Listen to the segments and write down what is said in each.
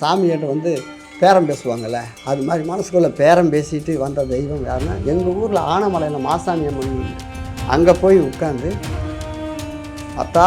சாமிகிட்ட வந்து பேரம் பேசுவாங்கள்ல அது மாதிரி மனசுக்குள்ளே பேரம் பேசிட்டு வந்த தெய்வம் யாருன்னா எங்கள் ஊரில் ஆனமலையில் மாசாணி அம்மன். அங்கே போய் உட்காந்து அத்தா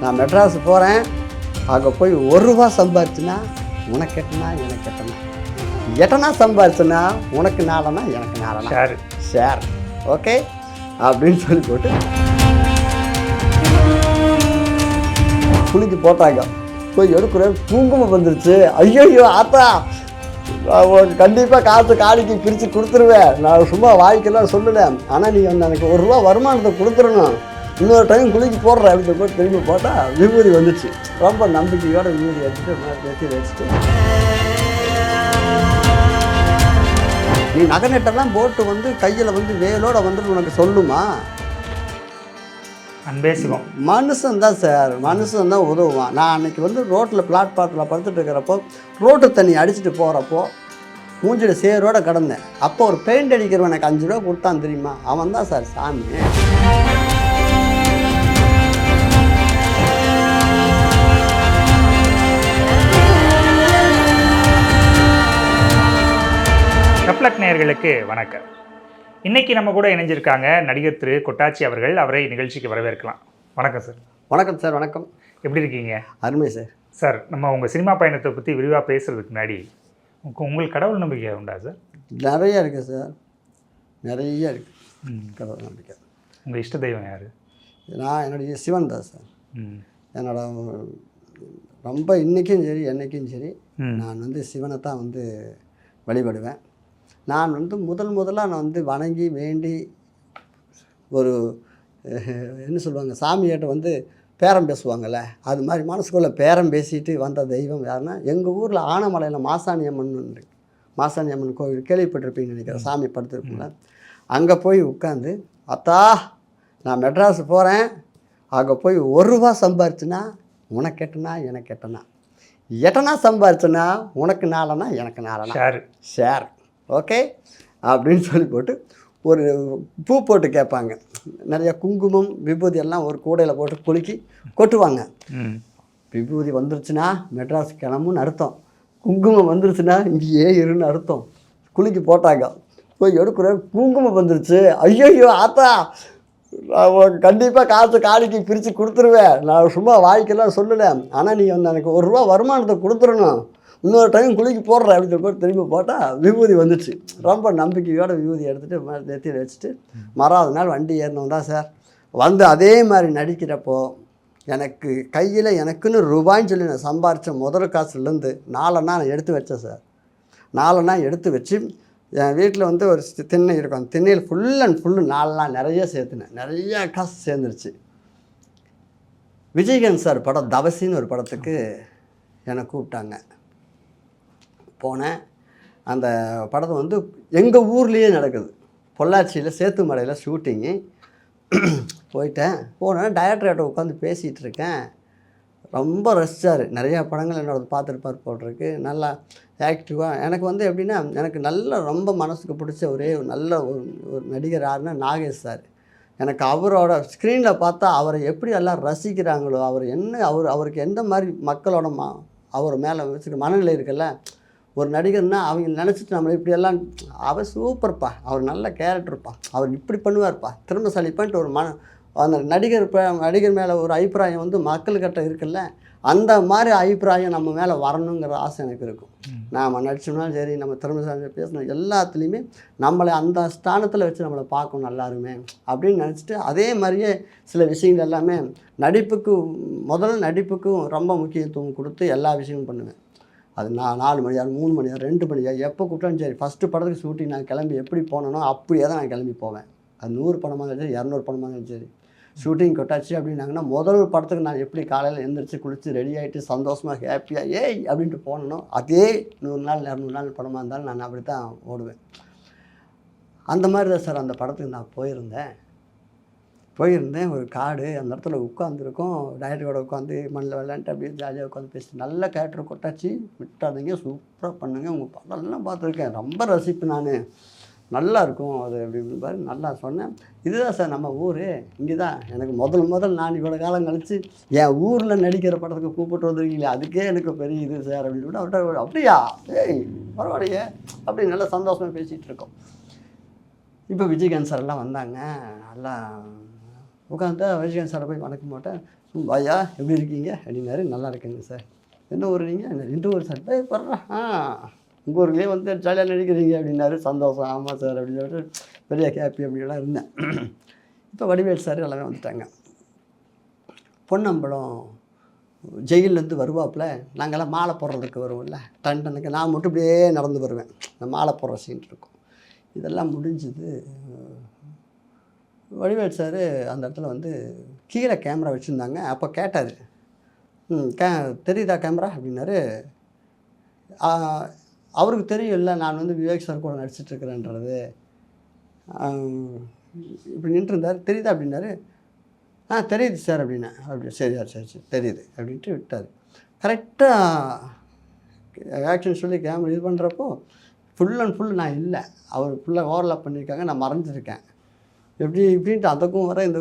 நான் மெட்ராஸ் போகிறேன் அங்கே போய் ஒரு ரூபா சம்பாரிச்சுனா உனக்கு எட்டனா எனக்கு எட்டனா? எட்டனா சம்பாரிச்சுனா உனக்கு நாளனா எனக்கு நாளனா ஷேர் ஷேர் ஓகே அப்படின்னு சொல்லி போட்டு குளிக்கு போட்டாங்க. போய் எடுக்கிறேன். குங்குமம் வந்துருச்சு. ஐயோ ஆத்தா. கண்டிப்பாக காசு காலிக்கு பிரித்து கொடுத்துருவேன். நான் சும்மா வாய்க்கெல்லாம் சொல்லலை. ஆனால் நீ வந்து எனக்கு ஒரு ரூபா வருமானத்தை கொடுத்துடணும். இன்னொரு டைம் குளிக்கு போடுற அப்படின்னு போட்டு திரும்பி போட்டால் விபூதி வந்துச்சு. ரொம்ப நம்பிக்கையோட விபூதி எடுத்துட்டு வெட்டி வச்சுட்டு. நீ நகை நெட்டெல்லாம் போட்டு வந்து கையில் வந்து வேலோட வந்துட்டு உனக்கு சொல்லுமா? அன்பே சிவம். மனுஷன் தான் சார் மனுஷன் தான் உதவுவான் நான் அன்னைக்கு வந்து ரோட்டில் பிளாட்பாத்தில் படுத்துட்டு இருக்கிறப்போ ரோட்டு தண்ணி அடிச்சுட்டு போகிறப்போ மூஞ்சில் சேரோட கிடந்தேன். அப்போ ஒரு பெயிண்ட் அடிக்கிறவன் எனக்கு அஞ்சு ரூபா கொடுத்தான் தெரியுமா? அவன் தான் சார் சாமி. கப்லக் நேயர்களுக்கு வணக்கம். இன்னைக்கு நம்ம கூட இணைஞ்சிருக்காங்க நடிகர் திரு கொட்டாச்சி அவர்கள். அவரை நிகழ்ச்சிக்கு வரவேற்கலாம். வணக்கம் சார் வணக்கம் சார் வணக்கம். எப்படி இருக்கீங்க? அருமை சார் சார் நம்ம உங்கள் சினிமா பயணத்தை பற்றி விரிவாக பேசுறதுக்கு முன்னாடி உங்க- உங்களுக்கு கடவுள் நம்பிக்கை உண்டா சார் நிறைய இருக்குது சார் நிறைய இருக்குது. கடவுள் நம்பிக்கை. உங்கள் இஷ்ட தெய்வம் யார்? நான் என்னுடைய சிவன் தான் சார் ம். என்னோட ரொம்ப இன்றைக்கும் சரி என்னைக்கும் சரி. நான் வந்து சிவனை தான் வந்து வழிபடுவேன். நான் வந்து முதல் முதலாக நான் வந்து வணங்கி வேண்டி ஒரு என்ன சொல்லுவாங்க சாமிகிட்ட வந்து பேரம் பேசுவாங்கள்ல அது மாதிரி மனசுக்குள்ளே பேரம் பேசிட்டு வந்த தெய்வம் யாருன்னா எங்கள் ஊரில் ஆனமலையில் மாசாணி அம்மன் இருக்கு. மாசாணி அம்மன் கோவில் கேள்விப்பட்டிருப்பீங்கன்னு நினைக்கிறேன் சாமி படுத்துருக்குங்கள அங்கே போய் உட்காந்து அத்தா நான் மெட்ராஸ் போகிறேன் அங்கே போய் ஒரு ரூபா சம்பாரிச்சுனா உனக்கு எட்டனா எனக்கு எட்டனா? எட்டனா சம்பாரிச்சுனா உனக்கு நாளனா எனக்கு நாளனா? ஷேர். ஷேர். ஓகே? அப்படின்னு சொல்லி போட்டு ஒரு பூ போட்டு கேட்பாங்க. நிறைய குங்குமம் விபூதி எல்லாம் ஒரு கூடையில் போட்டு குலுக்கி கொட்டுவாங்க. விபூதி வந்துருச்சுன்னா மெட்ராஸ் கிளம்புன்னு அர்த்தம். குங்குமம் வந்துருச்சுன்னா இங்கேயே இருன்னு அர்த்தம். குலுக்கி போட்டாங்க. போய் எடுக்கிற குங்குமம் வந்துருச்சு. ஐயோ ஆத்தா! நான் கண்டிப்பாக காசு காலிக்கு பிரித்து கொடுத்துருவேன். நான் சும்மா வாய்க்கெல்லாம் சொல்லலை. ஆனால் நீ வந்து எனக்கு ஒரு ரூபா வருமானத்தை கொடுத்துடணும். இன்னொரு டைம் குளிக்கு போடுற அப்படின்னு சொல்லி போட்டு திரும்பி போட்டால் விபூதி வந்துச்சு. ரொம்ப நம்பிக்கையோட விபூதி எடுத்துகிட்டு நெத்தியில் வச்சுட்டு மறாவது நாள் வண்டி ஏறினோம் தான் சார் வந்து அதே மாதிரி நடிக்கிறப்போ எனக்கு கையில் எனக்குன்னு ரூபாய்ன்னு சொல்லி நான் சம்பாரித்த முதல் காசுலேருந்து நாலனா நான் எடுத்து வச்சேன் சார் நாலனா எடுத்து வச்சு என் வீட்டில் வந்து ஒரு திண்ணை இருக்கும். அந்த திண்ணையில் ஃபுல் அண்ட் ஃபுல்லு நாலெலாம் நிறைய சேர்த்துனேன். நிறைய காசு சேர்ந்துருச்சு. விஜயகாந்த் சார் படம் தவசின்னு ஒரு படத்துக்கு என்னை கூப்பிட்டாங்க. போனேன். அந்த படத்தை வந்து எங்கள் ஊர்லேயே நடக்குது. பொள்ளாச்சியில் சேத்துமலையில் ஷூட்டிங்கு. போயிட்டேன். போனேன். டைரக்டர்கிட்ட உட்காந்து பேசிகிட்டு இருக்கேன். ரொம்ப ரசிச்சார். நிறையா படங்கள் என்னோட பார்த்துருப்பார் போட்டிருக்கு. நல்லா ஆக்டிவாக எனக்கு வந்து எப்படின்னா எனக்கு நல்ல ரொம்ப மனசுக்கு பிடிச்ச ஒரே ஒரு நல்ல ஒரு ஒரு நடிகர் யாருன்னா நாகேஷ் சார். எனக்கு அவரோட ஸ்க்ரீனில் பார்த்தா அவரை எப்படி எல்லாம் ரசிக்கிறாங்களோ அவர் என்ன அவர் அவருக்கு எந்த மாதிரி மக்களோட மா அவர் மேலே வச்சுருக்க மனநிலை இருக்குல்ல ஒரு நடிகர்னா அவங்க நினச்சிட்டு நம்மளை இப்படியெல்லாம் அவர் சூப்பர்ப்பா அவர் நல்ல கேரக்டர்ப்பா அவர் இப்படி பண்ணுவார்ப்பா திரும்ப சலிப்பான்ட்டு ஒரு மன அந்த நடிகர் நடிகர் மேலே ஒரு அபிப்பிராயம் வந்து மக்கள்கிட்ட இருக்குல்ல அந்த மாதிரி அபிப்பிராயம் நம்ம மேலே வரணுங்கிற ஆசை எனக்கு இருக்கும். நாம் நடிச்சோம்னாலும் சரி நம்ம திறமைசாலி பேசணும் எல்லாத்துலேயுமே நம்மளை அந்த ஸ்தானத்தில் வச்சு நம்மளை பார்க்கணும் எல்லாருமே அப்படின்னு நினச்சிட்டு அதே மாதிரியே சில விஷயங்கள் எல்லாமே நடிப்புக்கு முதல்ல நடிப்புக்கும் ரொம்ப முக்கியத்துவம் கொடுத்து எல்லா விஷயமும் பண்ணுவேன். அது நான் நாலு மணி நேரம் மூணு மணி நேரம் ரெண்டு மணி நேரம் எப்போ கூப்பிட்டாலும் சரி ஃபஸ்ட்டு படத்துக்கு ஷூட்டிங் நான் கிளம்பி எப்படி போனேனோ அப்படியே தான் நான் கிளம்பி போவேன். அது நூறு படமாக இருந்தாலும் சரி இரநூறு படமாக இருந்தாலும் சரி. ஷூட்டிங் கொட்டாச்சு அப்படின்னாங்கன்னா முதல் படத்துக்கு நான் எப்படி காலையில் எழுந்திரிச்சு குளித்து ரெடி ஆகிட்டு சந்தோஷமாக ஹாப்பியாக ஏய் அப்படின்ட்டு போனனோ அதே நூறு நாள் இரநூறு நாள் படமாக இருந்தாலும் நான் அப்படி தான் ஓடுவேன். அந்த மாதிரி தான் சார் அந்த படத்துக்கு நான் போயிருந்தேன். போயிருந்தேன். ஒரு காடு அந்த இடத்துல உட்காந்துருக்கோம் டைரக்டரோட உட்காந்து மண்ணில் விளையாண்டு அப்படியே ஜாலியாக உட்காந்து பேசி நல்ல கேரக்டர் கொட்டாச்சு. விட்டாதீங்க சூப்பராக பண்ணுங்க. உங்கள் படம்லாம் பார்த்துருக்கேன். ரொம்ப ரசிப்பு நான். நல்லா இருக்கும் அது அப்படின்னு பாரு நல்லா சொன்னேன். இதுதான் சார் நம்ம ஊர். இங்கே தான் எனக்கு முதல் முதல் நான் இவ்வளோ காலம் கழித்து என் ஊரில் நடிக்கிற படத்துக்கு கூப்பிட்டு வந்துருக்கீங்களே அதுக்கே எனக்கு பெரிய இது சார் அப்படின்னு அவர்கிட்ட அப்படியா? ஏய் பரவாயில்லையே. அப்படி நல்லா சந்தோஷமாக பேசிகிட்டு இருக்கோம். இப்போ விஜயகாந்த் சார் எல்லாம் வந்தாங்க. நல்லா உட்காந்து விஜயகாந்த் சாரை போய் வணக்க மாட்டேன். பாயா ஐயா எப்படி இருக்கீங்க? அப்படின்னாரு. நல்லா இருக்கேங்க சார். என்ன ஊர் நீங்கள் ரெண்டு ஊர் சார். போய் பர்றா. ஆ உங்கள் ஊர்லேயே வந்து ஜாலியாக நடிக்கிறீங்க அப்படின்னாரு. சந்தோஷம். ஆமாம் சார் அப்படின்னு சொல்லிட்டு பெரிய ஹாப்பி அப்படின்லாம் இருந்தேன். இப்போ வடிவேல் சார் எல்லாமே வந்துட்டாங்க. பொன்னம்பலம் ஜெயிலேருந்து வருவாப்புல. நாங்கள்லாம் மாலை போடுறதுக்கு வருவோம்ல. டன் டனுக்கு நான் மட்டும் இப்படியே நடந்து வருவேன். இந்த மாலை போடுற சீன் இருக்கும். இதெல்லாம் முடிஞ்சுது வடிவேல் சார் அந்த இடத்துல வந்து கீழே கேமரா வச்சுருந்தாங்க. அப்போ கேட்டார். ம் கே தெரியுதா கேமரா அப்படின்னாரு. அவருக்கு தெரியும் இல்லை நான் வந்து விவேக் சார் கூட நடிச்சிட்டு இருக்கிறேன்றது. இப்படி நின்றுருந்தார். தெரியுதா? அப்படின்னாரு. ஆ தெரியுது சார் அப்படின்னா. அப்படி சரியா சரி சரி தெரியுது அப்படின்ட்டு விட்டார். கரெக்டாக ஆக்ஷன் சொல்லி கேமரா இது பண்ணுறப்போ ஃபுல் அண்ட் ஃபுல் நான் இல்லை. அவர் ஃபுல்லாக ஓவர்லாப் பண்ணியிருக்காங்க. நான் மறைஞ்சிருக்கேன் எப்படி இப்படின்ட்டு அதுக்கும் வர இந்த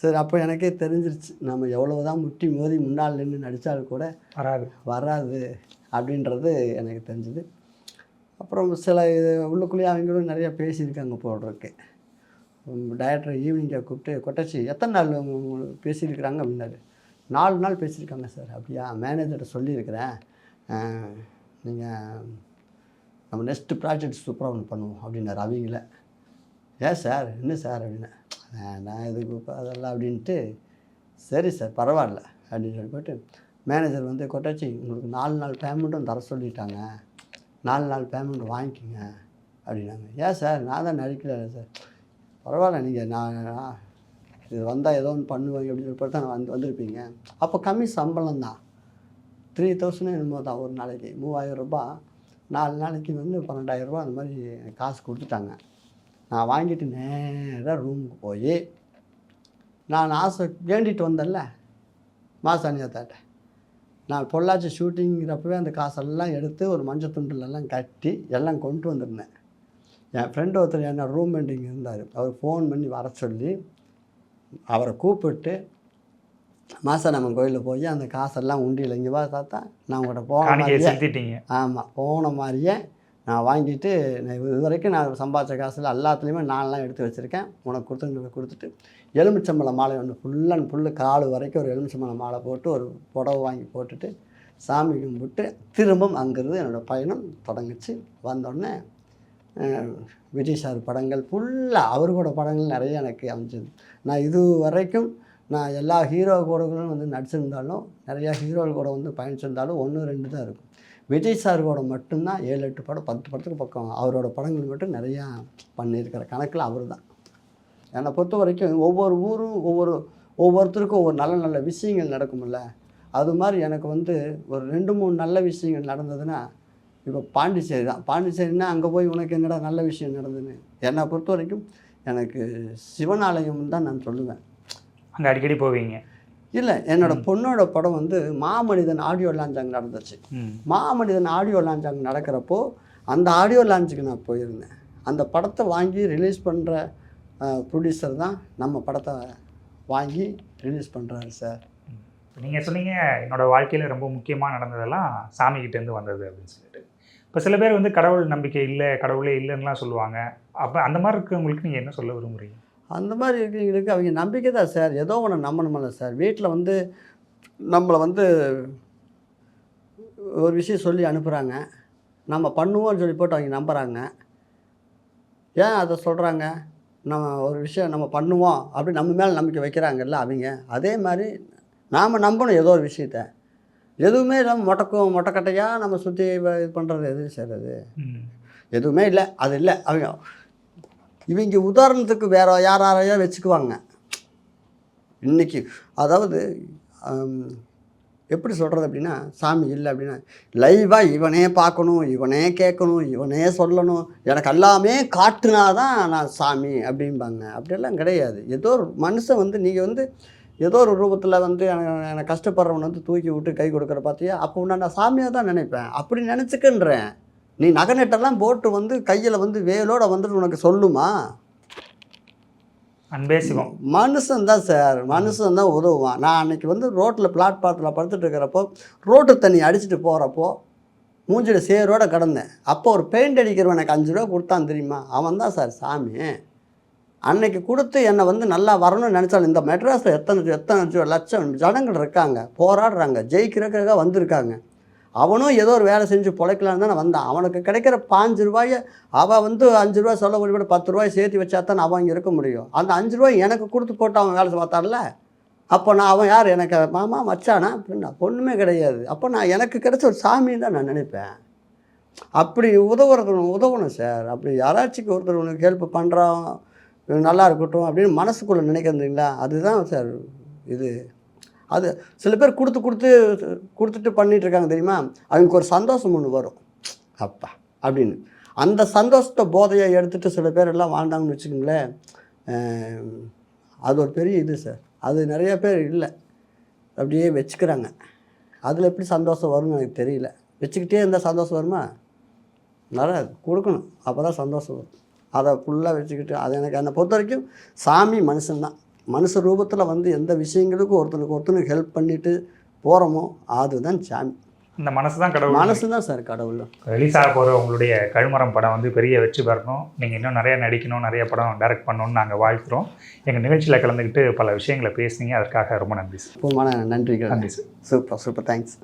சரி அப்போ எனக்கே தெரிஞ்சிருச்சு. நம்ம எவ்வளவு தான் முட்டி மோதி முன்னால் நின்று நடித்தாலும் கூட வராது. வராது அப்படின்றது எனக்கு தெரிஞ்சுது. அப்புறம் சில இது உள்ளுக்குள்ளேயே அவங்களும் நிறையா பேசியிருக்காங்க போடுறதுக்கு டைரக்டர் ஈவினிங்கை கூப்பிட்டு கொட்டச்சி எத்தனை நாள் பேசியிருக்கிறாங்க? அப்படின்னாரு. நாலு நாள் பேசியிருக்காங்க சார். அப்படியா மேனேஜர்கிட்ட சொல்லியிருக்கிறேன். நீங்கள் நம்ம நெக்ஸ்ட்டு ப்ராஜெக்ட் சூப்பராக ஒன்று பண்ணுவோம் அப்படின்னாரு அவங்கள. ஏன் சார்? என்ன சார் அப்படின்னா நான் இதுக்கு அதெல்லாம் அப்படின்ட்டு சரி சார் பரவாயில்ல அப்படின்னு சொல்லி போட்டு மேனேஜர் வந்து கொட்டாச்சி உங்களுக்கு நாலு நாள் பேமெண்ட்டும் தர சொல்லிட்டாங்க. நாலு நாள் பேமெண்ட் வாங்கிக்கோங்க அப்படின்னாங்க. ஏன் சார்? நான் தான் நடிக்கல சார். பரவாயில்ல நீங்கள் நான் இது வந்தால் ஏதோ ஒன்று பண்ணுவாங்க அப்படின்னு சொல்லி தான் வந்து வந்திருப்பீங்க. அப்போ கம்மி சம்பளம் தான். த்ரீ தௌசண்ட் என்னமோ தான் ஒரு நாளைக்கு. மூவாயிரம் ரூபாய். நாலு நாளைக்கு வந்து பன்னெண்டாயிரம் ரூபா அந்த மாதிரி காசு கொடுத்துட்டாங்க. நான் வாங்கிட்டு நேராக ரூமுக்கு போய் நான் ஆசை வேண்டிட்டு வந்தேன்ல மாசாணியத்தாட்ட நான் பொள்ளாச்சி ஷூட்டிங்கிறப்பவே அந்த காசெல்லாம் எடுத்து ஒரு மஞ்சள் துண்டுலெல்லாம் கட்டி எல்லாம் கொண்டு வந்திருந்தேன். என் ஃப்ரெண்டு ஒருத்தர் என்ன ரூம் இங்கே இருந்தார். அவர் ஃபோன் பண்ணி வர சொல்லி அவரை கூப்பிட்டு மாசாணம்மன் கோயிலில் போய் அந்த காசெல்லாம் உண்டியில் இங்கே வா தாத்தா நான் உங்கள்கிட்ட போன மாதிரியே ஆமாம் போன மாதிரியே நான் வாங்கிட்டு நான் இது வரைக்கும் நான் சம்பாதிச்ச காசில் எல்லாத்துலேயுமே நான்லாம் எடுத்து வச்சுருக்கேன். உனக்கு கொடுத்து கொடுத்துட்டு எலுமிச்சம்பழம் மாலை ஒன்று ஃபுல் அண்ட் ஃபுல்லு கால் வரைக்கும் ஒரு எலுமிச்சம்பழம் மாலை போட்டு ஒரு புடவை வாங்கி போட்டுட்டு சாமி கும்பிட்டு திரும்பவும் அங்கேருந்து என்னோடய பயணம் தொடங்குச்சு. வந்தோடனே விஜய் சார் படங்கள் ஃபுல்லாக அவரோட படங்கள் நிறைய எனக்கு அமைஞ்சது. நான் இது வரைக்கும் நான் எல்லா ஹீரோ கூடங்களும் வந்து நடிச்சிருந்தாலும் நிறையா ஹீரோகள் கூட வந்து பயணிச்சிருந்தாலும் ஒன்று ரெண்டு தான் இருக்கும். விஜய் சார் கூட மட்டும்தான் ஏழு எட்டு படம் பத்து படத்துக்கு பக்கம் அவரோட படங்கள் மட்டும் நிறையா பண்ணியிருக்கிற கணக்கில் அவர் தான். என்னை பொறுத்த வரைக்கும் ஒவ்வொரு ஊரும் ஒவ்வொரு ஒவ்வொருத்தருக்கும் ஒவ்வொரு நல்ல நல்ல விஷயங்கள் நடக்கும்ல. அது மாதிரி எனக்கு வந்து ஒரு ரெண்டு மூணு நல்ல விஷயங்கள் நடந்ததுன்னா இப்போ பாண்டிச்சேரி தான். பாண்டிச்சேரினா அங்கே போய் உனக்கு என்னடா நல்ல விஷயம் நடந்ததுன்னு? என்னை பொறுத்த வரைக்கும் எனக்கு சிவன் ஆலயம் தான் நான் சொல்லுவேன். அங்கே அடிக்கடி போவீங்க. இல்லை என்னோட பொண்ணோட படம் வந்து மாமனிதன் ஆடியோ லான்ச் அங்கே நடந்துச்சு மாமனிதன் ஆடியோ லான்ச் அங்கே நடக்கிறப்போ அந்த ஆடியோ லான்ச்சுக்கு நான் போயிருந்தேன். அந்த படத்தை வாங்கி ரிலீஸ் பண்ணுற ப்ரொடியூசர் தான் நம்ம படத்தை வாங்கி ரிலீஸ் பண்ணுறாரு சார். நீங்கள் சொன்னீங்க என்னோட வாழ்க்கையில் ரொம்ப முக்கியமாக நடந்ததெல்லாம் சாமிகிட்டேருந்து வந்தது அப்படின்னு சொல்லிட்டு. இப்போ சில பேர் வந்து கடவுள் நம்பிக்கை இல்லை கடவுளே இல்லைன்னுலாம் சொல்லுவாங்க. அப்போ அந்த மாதிரி இருக்கிறவங்களுக்கு நீங்கள் என்ன சொல்ல விரும்புறீங்க? அந்த மாதிரி இருக்கிறவங்களுக்கு அவங்க நம்பிக்கை தான் சார். ஏதோ ஒன்று நம்பணுமில்ல சார். வீட்டில் வந்து நம்மளை வந்து ஒரு விஷயம் சொல்லி அனுப்புகிறாங்க நம்ம பண்ணுவோம்னு சொல்லி போட்டு அவங்க நம்புகிறாங்க ஏன் அதை சொல்கிறாங்க நம்ம ஒரு விஷயம் நம்ம பண்ணுவோம் அப்படி நம்ம மேலே நம்பிக்கை வைக்கிறாங்கல்ல அவங்க. அதே மாதிரி நாம் நம்பணும் ஏதோ ஒரு விஷயத்த. எதுவுமே இல்லாமல் மொட்டக்கும் மொட்டைக்கட்டையாக நம்ம சுற்றி இது பண்ணுறது எது சார் அது? எதுவுமே இல்லை. அது இல்லை. அவங்க இவங்க உதாரணத்துக்கு வேற யார் யாரையோ வச்சுக்குவாங்க. இன்னைக்கு அதாவது எப்படி சொல்கிறது அப்படின்னா சாமி இல்லை அப்படின்னா லைவாக இவனே பார்க்கணும் இவனே கேட்கணும் இவனே சொல்லணும். எனக்கு எல்லாமே காட்டுனா தான் நான் சாமி அப்படிம்பாங்க. அப்படியெல்லாம் கிடையாது. ஏதோ ஒரு மனுஷன் வந்து நீங்கள் வந்து ஏதோ ஒரு ரூபத்தில் வந்து எனக்கு எனக்கு கஷ்டப்படுறவனை வந்து தூக்கி விட்டு கை கொடுக்குற பார்த்தியா? அப்போ நான் நான் சாமியாக தான் நினைப்பேன். அப்படி நினச்சிக்கின்றேன். நீ நகை நெட்டெல்லாம் போட்டு வந்து கையில் வந்து வேலோட வந்துட்டு உனக்கு சொல்லுமா? அன்பே சிவம். மனுஷன் தான் சார். மனுஷன் தான் உதவுவான். நான் அன்னைக்கு வந்து ரோட்டில் பிளாட்பாரத்தில் படுத்துட்டு இருக்கிறப்போ ரோட்டு தண்ணி அடிச்சுட்டு போகிறப்போ மூஞ்சில் சேரோட கிடந்தேன். அப்போ ஒரு பெயிண்ட் அடிக்கிறவன் எனக்கு அஞ்சு ரூபா கொடுத்தான் தெரியுமா? அவன் தான் சார் சாமி. அன்னைக்கு கொடுத்து என்னை வந்து நல்லா வரணும்னு நினச்சாலும் இந்த மெட்ராஸில் எத்தனை எத்தனை லட்சம் ஜனங்கள் இருக்காங்க? போராடுறாங்க. ஜெயிக்கிறதுக்காக வந்திருக்காங்க. அவனும் ஏதோ ஒரு வேலை செஞ்சு பிழைக்கலான்னு தானே வந்தான். அவனுக்கு கிடைக்கிற பாஞ்சு ரூபாயை அவன் வந்து அஞ்சு ரூபாய் சொல்ல முடியும்? பத்து ரூபாய் சேர்த்து வச்சா தான் அவன் இங்கே இருக்க முடியும். அந்த அஞ்சு ரூபாய் எனக்கு கொடுத்து போட்டு அவன் வேலை பார்த்தான்ல? அப்போ நான் அவன் யார்? எனக்கு மாமா மச்சானா? அப்படின்னா ஒன்றுமே கிடையாது. அப்போ நான் எனக்கு கிடைச்ச ஒரு சாமின்னு தான் நான் நினைப்பேன். அப்படி உதவுறது உதவணும் சார். அப்படி யாராச்சும் ஒருத்தர் உனக்கு ஹெல்ப் பண்ணுறான் நல்லா இருக்கட்டும் அப்படின்னு மனசுக்குள்ளே நினைக்கிறதுங்களா? அதுதான் சார் இது. அது சில பேர் கொடுத்து கொடுத்து கொடுத்துட்டு பண்ணிகிட்ருக்காங்க இருக்காங்க தெரியுமா? அவங்களுக்கு ஒரு சந்தோஷம் ஒன்று வரும். அப்பா அப்படின்னு. அந்த சந்தோஷத்தை போதையை எடுத்துகிட்டு சில பேர் எல்லாம் வாழ்ந்தாங்கன்னு வச்சுக்கோங்களேன். அது ஒரு பெரிய இது சார். அது நிறைய பேர் இல்லை. அப்படியே வச்சுக்கிறாங்க. அதில் எப்படி சந்தோஷம் வரும்னு எனக்கு தெரியல. வச்சுக்கிட்டே இருந்தால் சந்தோஷம் வருமா? நல்லா கொடுக்கணும். அப்போ தான் சந்தோஷம் வரும். அதை ஃபுல்லாக வச்சுக்கிட்டு அது எனக்கு என்னை பொறுத்த வரைக்கும் சாமி மனுஷன்தான். மனுஷ ரூபத்தில் வந்து எந்த விஷயங்களுக்கும் ஒருத்தனுக்கு ஒருத்தனுக்கு ஹெல்ப் பண்ணிட்டு போகிறோமோ அதுதான் சாமி. இந்த மனசு தான் கடவுள். மனசு தான் சார் கடவுள். ரிலீஸ் ஆக போகிற உங்களுடைய கழுமரம் படம் வந்து பெரிய வெற்றி பெறணும். நீங்கள் இன்னும் நிறைய நடிக்கணும் நிறைய படம் டைரக்ட் பண்ணணும்னு நாங்கள் வாழ்த்துறோம். எங்கள் நிகழ்ச்சியில் கலந்துக்கிட்டு பல விஷயங்களை பேசுனீங்க. அதற்காக ரொம்ப நன்றி சார். நன்றிகள். நன்றி சார். Super super. தேங்க்ஸ்